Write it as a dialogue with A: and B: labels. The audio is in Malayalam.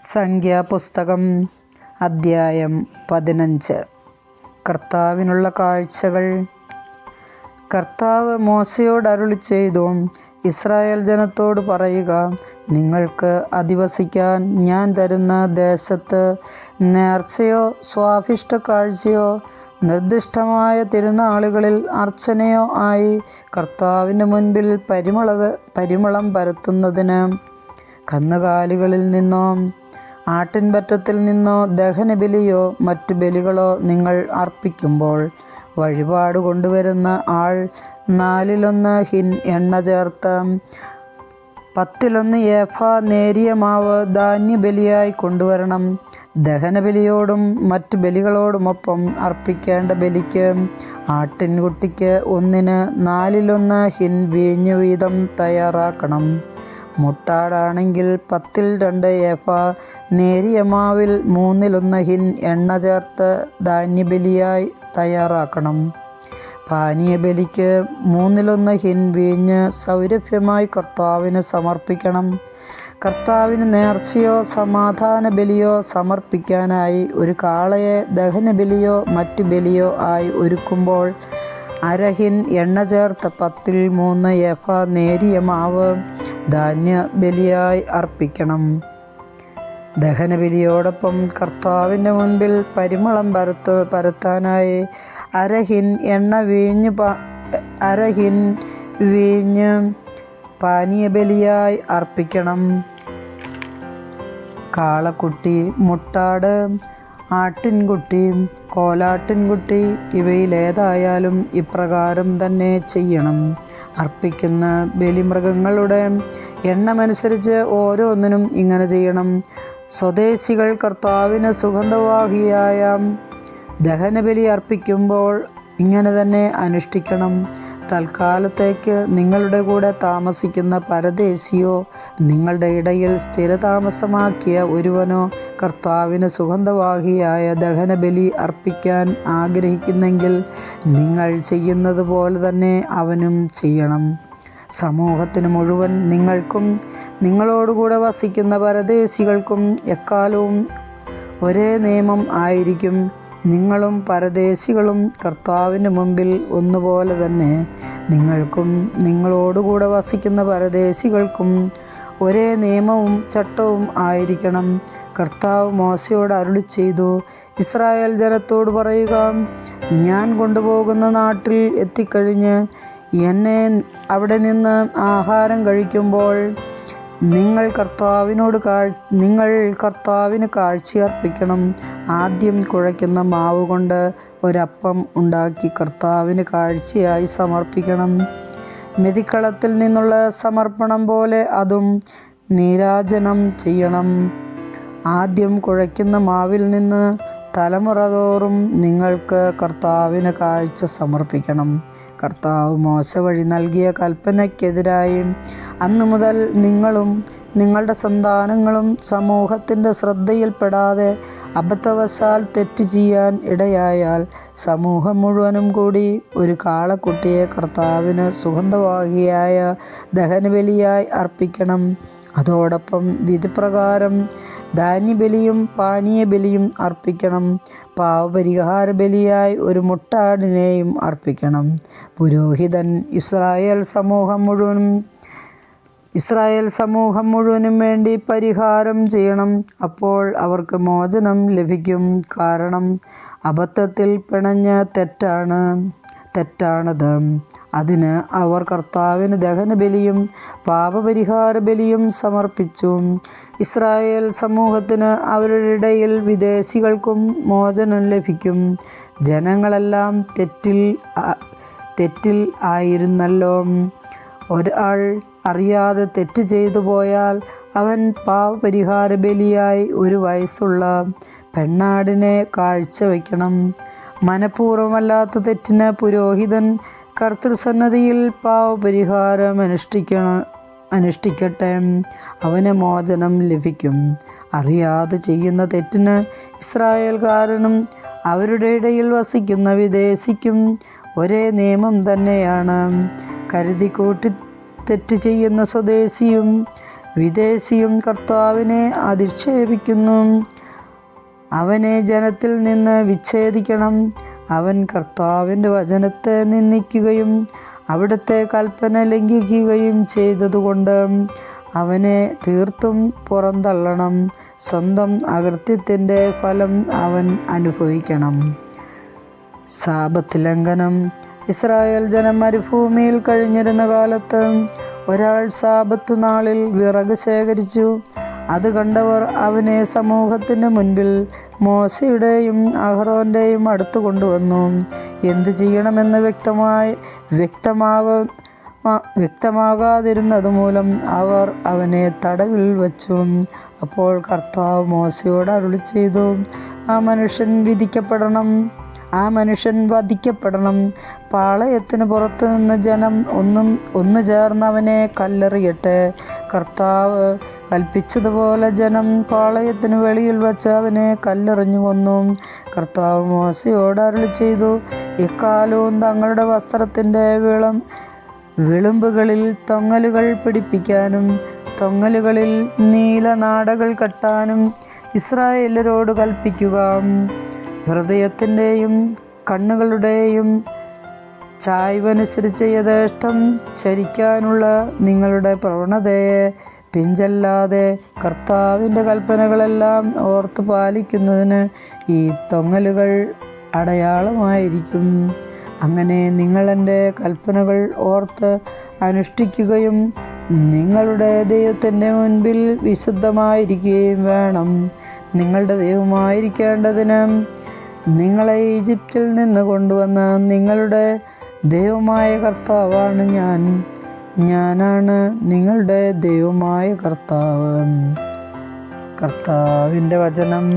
A: സംഖ്യാപുസ്തകം അദ്ധ്യായം പതിനഞ്ച്. കർത്താവിനുള്ള കാഴ്ചകൾ. കർത്താവ് മോശയോട് അരുളി ചെയ്തു ഇസ്രായേൽ ജനത്തോട് പറയുക നിങ്ങൾക്ക് അധിവസിക്കാൻ ഞാൻ തരുന്ന ദേശത്ത് നേർച്ചയോ സ്വാഭിഷ്ട കാഴ്ചയോ നിർദ്ദിഷ്ടമായ തിരുനാളുകളിൽ അർച്ചനയോ ആയി കർത്താവിന് മുൻപിൽ പരിമള പരിമളം പരത്തുന്നതിന് കന്നുകാലികളിൽ നിന്നോ ആട്ടിൻപറ്റത്തിൽ നിന്നോ ദഹനബലിയോ മറ്റു ബലികളോ നിങ്ങൾ അർപ്പിക്കുമ്പോൾ വഴിപാട് കൊണ്ടുവരുന്ന ആൾ നാലിലൊന്ന് ഹിൻ എണ്ണ ചേർത്ത് പത്തിലൊന്ന് ഏഫ നേരിയ മാവ് ധാന്യബലിയായി കൊണ്ടുവരണം. ദഹനബലിയോടും മറ്റ് ബലികളോടുമൊപ്പം അർപ്പിക്കേണ്ട ബലിക്ക് ആട്ടിൻകുട്ടിക്ക് ഒന്നിന് നാലിലൊന്ന് ഹിൻ വീഞ്ഞു വീതം തയ്യാറാക്കണം. മുട്ടാടാണെങ്കിൽ പത്തിൽ രണ്ട് ഏഫ നേരിയ മാവിൽ മൂന്നിലൊന്ന് ഹിൻ എണ്ണ ചേർത്ത് ധാന്യബലിയായി തയ്യാറാക്കണം. പാനീയബലിക്ക് മൂന്നിലൊന്ന് ഹിൻ വീഞ്ഞ് സൗരഭ്യമായി കർത്താവിന് സമർപ്പിക്കണം. കർത്താവിന് നേർച്ചയോ സമാധാന ബലിയോ സമർപ്പിക്കാനായി ഒരു കാളയെ ദഹനബലിയോ മറ്റു ബലിയോ ആയി ഒരുക്കുമ്പോൾ അരഹിൻ എണ്ണ ചേർത്ത പത്തിൽ മൂന്ന് എഫ നേരിയ മാവ് ധാന്യ ബലിയായി അർപ്പിക്കണം. ദഹനബലിയോടൊപ്പം കർത്താവിന്റെ മുൻപിൽ പരിമളം പരത്ത് പരത്താനായി അരഹിൻ എണ്ണ വീഞ്ഞ് അരഹിൻ വീഞ്ഞ് പാനീയബലിയായി അർപ്പിക്കണം. കാളക്കുട്ടി മുട്ടാട് ആട്ടിൻകുട്ടി കോലാട്ടിൻകുട്ടി ഇവയിലേതായാലും ഇപ്രകാരം തന്നെ ചെയ്യണം. അർപ്പിക്കുന്ന ബലിമൃഗങ്ങളുടെ എണ്ണമനുസരിച്ച് ഓരോന്നിനും ഇങ്ങനെ ചെയ്യണം. സ്വദേശികൾ കർത്താവിന് സുഗന്ധവാഹിയായ ദഹനബലി അർപ്പിക്കുമ്പോൾ ഇങ്ങനെ തന്നെ അനുഷ്ഠിക്കണം. തൽക്കാലത്തേക്ക് നിങ്ങളുടെ കൂടെ താമസിക്കുന്ന പരദേശിയോ നിങ്ങളുടെ ഇടയിൽ സ്ഥിരതാമസമാക്കിയ ഒരുവനോ കർത്താവിന് സുഗന്ധവാഹിയായ ദഹനബലി അർപ്പിക്കാൻ ആഗ്രഹിക്കുന്നെങ്കിൽ നിങ്ങൾ ചെയ്യുന്നത് പോലെ തന്നെ അവനും ചെയ്യണം. സമൂഹത്തിന് മുഴുവൻ നിങ്ങൾക്കും നിങ്ങളോടുകൂടെ വസിക്കുന്ന പരദേശികൾക്കും എക്കാലവും ഒരേ നിയമം ആയിരിക്കും. നിങ്ങളും പരദേശികളും കർത്താവിന് മുമ്പിൽ ഒന്നുപോലെ തന്നെ നിങ്ങൾക്കും നിങ്ങളോടുകൂടെ വസിക്കുന്ന പരദേശികൾക്കും ഒരേ നിയമവും ചട്ടവും ആയിരിക്കണം. കർത്താവ് മോശയോട് അരുളി ചെയ്തു ഇസ്രായേൽ ജനത്തോട് പറയുക ഞാൻ കൊണ്ടുപോകുന്ന നാട്ടിൽ എത്തിക്കഴിഞ്ഞ് എന്നെ അവിടെ നിന്ന് ആഹാരം കഴിക്കുമ്പോൾ നിങ്ങൾ കർത്താവിനോട് കാഴ് നിങ്ങൾ കർത്താവിന് കാഴ്ചയർപ്പിക്കണം ആദ്യം കുഴയ്ക്കുന്ന മാവ് കൊണ്ട് ഒരപ്പം ഉണ്ടാക്കി കർത്താവിന് കാഴ്ചയായി സമർപ്പിക്കണം. മെതിക്കളത്തിൽ നിന്നുള്ള സമർപ്പണം പോലെ അതും നീരാജനം ചെയ്യണം. ആദ്യം കുഴയ്ക്കുന്ന മാവിൽ നിന്ന് തലമുറ തോറും നിങ്ങൾക്ക് കർത്താവിന് കാഴ്ച സമർപ്പിക്കണം. കർത്താവ് മോശ വഴി നൽകിയ കൽപ്പനയ്ക്കെതിരായി അന്നു മുതൽ നിങ്ങളും നിങ്ങളുടെ സന്താനങ്ങളും സമൂഹത്തിന്റെ ശ്രദ്ധയിൽപ്പെടാതെ അബദ്ധവശാൽ തെറ്റ് ചെയ്യാൻ ഇടയായാൽ സമൂഹം മുഴുവനും കൂടി ഒരു കാളക്കുട്ടിയെ കർത്താവിന് സുഗന്ധവാഹിയായ ദഹനബലിയായി അർപ്പിക്കണം. അതോടൊപ്പം വിധിപ്രകാരം ധാന്യബലിയും പാനീയ ബലിയും അർപ്പിക്കണം. പാവപരിഹാര ബലിയായി ഒരു മുട്ടാടിനെയും അർപ്പിക്കണം. പുരോഹിതൻ ഇസ്രായേൽ സമൂഹം മുഴുവനും ഇസ്രായേൽ സമൂഹം മുഴുവനും വേണ്ടി പരിഹാരം ചെയ്യണം. അപ്പോൾ അവർക്ക് മോചനം ലഭിക്കും. കാരണം അബദ്ധത്തിൽ പിണഞ്ഞ തെറ്റാണ്. തെറ്റാണത്. അതിന് അവർ കർത്താവിന് ദഹനബലിയും പാപപരിഹാര ബലിയും സമർപ്പിച്ചു. ഇസ്രായേൽ സമൂഹത്തിന് അവരുടെ ഇടയിൽ വിദേശികൾക്കും മോചനം ലഭിക്കും. ജനങ്ങളെല്ലാം തെറ്റിൽ തെറ്റിൽ ആയിരുന്നല്ലോ. ഒരാൾ അറിയാതെ തെറ്റ് ചെയ്തു പോയാൽ അവൻ പാവപരിഹാര ബലിയായി ഒരു വയസ്സുള്ള പെണ്ണാടിനെ കാഴ്ചവെക്കണം. മനഃപൂർവമല്ലാത്ത തെറ്റിന് പുരോഹിതൻ കർത്തൃസന്നതിയിൽ പാവപരിഹാരം അനുഷ്ഠിക്കണം അനുഷ്ഠിക്കട്ടെ. അവന് മോചനം ലഭിക്കും. അറിയാതെ ചെയ്യുന്ന തെറ്റിന് ഇസ്രായേൽക്കാരനും അവരുടെ ഇടയിൽ വസിക്കുന്ന വിദേശിക്കും ഒരേ നിയമം തന്നെയാണ്. കരുതിക്കൂട്ടി തെറ്റ് ചെയ്യുന്ന സ്വദേശിയും വിദേശിയും കർത്താവിനെ അധിക്ഷേപിക്കുന്നു. അവനെ ജനത്തിൽ നിന്ന് വിച്ഛേദിക്കണം. അവൻ കർത്താവിന്റെ വചനത്തെ നിന്ദിക്കുകയും അവിടുത്തെ കൽപ്പന ലംഘിക്കുകയും ചെയ്തതുകൊണ്ട് അവനെ തീർത്തും പുറന്തള്ളണം. സ്വന്തം അകൃത്യത്തിന്റെ ഫലം അവൻ അനുഭവിക്കണം. സാപത്ത് ലംഘനം. ഇസ്രായേൽ ജനം മരുഭൂമിയിൽ കഴിഞ്ഞിരുന്ന കാലത്ത് ഒരാൾ സാപത്തു നാളിൽ വിറക് ശേഖരിച്ചു. അത് കണ്ടവർ അവനെ സമൂഹത്തിന് മുൻപിൽ മോശയുടെയും അഹ്റോന്റെയും അടുത്ത് കൊണ്ടുവന്നു. എന്ത് ചെയ്യണമെന്ന് വ്യക്തമായി വ്യക്തമാക വ്യക്തമാകാതിരുന്നത് മൂലം അവർ അവനെ തടവിൽ വച്ചു. അപ്പോൾ കർത്താവ് മോശയോട് അരുളി ചെയ്തു ആ മനുഷ്യൻ വിധിക്കപ്പെടണം. ആ മനുഷ്യൻ വധിക്കപ്പെടണം. പാളയത്തിന് പുറത്തു നിന്ന് ജനം ഒന്നും ഒന്നു ചേർന്ന് അവനെ കല്ലെറിയട്ടെ. കർത്താവ് കൽപ്പിച്ചതുപോലെ ജനം പാളയത്തിന് വെളിയിൽ വച്ച് അവനെ കല്ലെറിഞ്ഞു കൊന്നു. കർത്താവ് മോശയോട് ചെയ്തു ഇക്കാലവും തങ്ങളുടെ വസ്ത്രത്തിന്റെ വിളം വിളുമ്പുകളിൽ തൊങ്ങലുകൾ പിടിപ്പിക്കാനും തൊങ്ങലുകളിൽ നീലനാടകൾ കെട്ടാനും ഇസ്രായേലരോട് കൽപ്പിക്കുക. ഹൃദയത്തിന്റെയും കണ്ണുകളുടെയും ചായ്വനുസരിച്ച് യഥേഷ്ടം ചരിക്കാനുള്ള നിങ്ങളുടെ പ്രവണതയെ പിഞ്ചല്ലാതെ കർത്താവിന്റെ കൽപ്പനകളെല്ലാം ഓർത്ത് പാലിക്കുന്നതിന് ഈ തൊങ്ങലുകൾ അടയാളമായിരിക്കും. അങ്ങനെ നിങ്ങളെന്റെ കൽപ്പനകൾ ഓർത്ത് അനുഷ്ഠിക്കുകയും നിങ്ങളുടെ ദൈവത്തിന്റെ മുൻപിൽ വിശുദ്ധമായിരിക്കുകയും വേണം. നിങ്ങളുടെ ദൈവമായിരിക്കേണ്ടതിന് നിങ്ങളെ ഈജിപ്തിൽ നിന്ന് കൊണ്ടുവന്ന നിങ്ങളുടെ ദൈവമായ കർത്താവാണ് ഞാൻ. ഞാനാണ് നിങ്ങളുടെ ദൈവമായ കർത്താവ്. കർത്താവിന്റെ വചനം.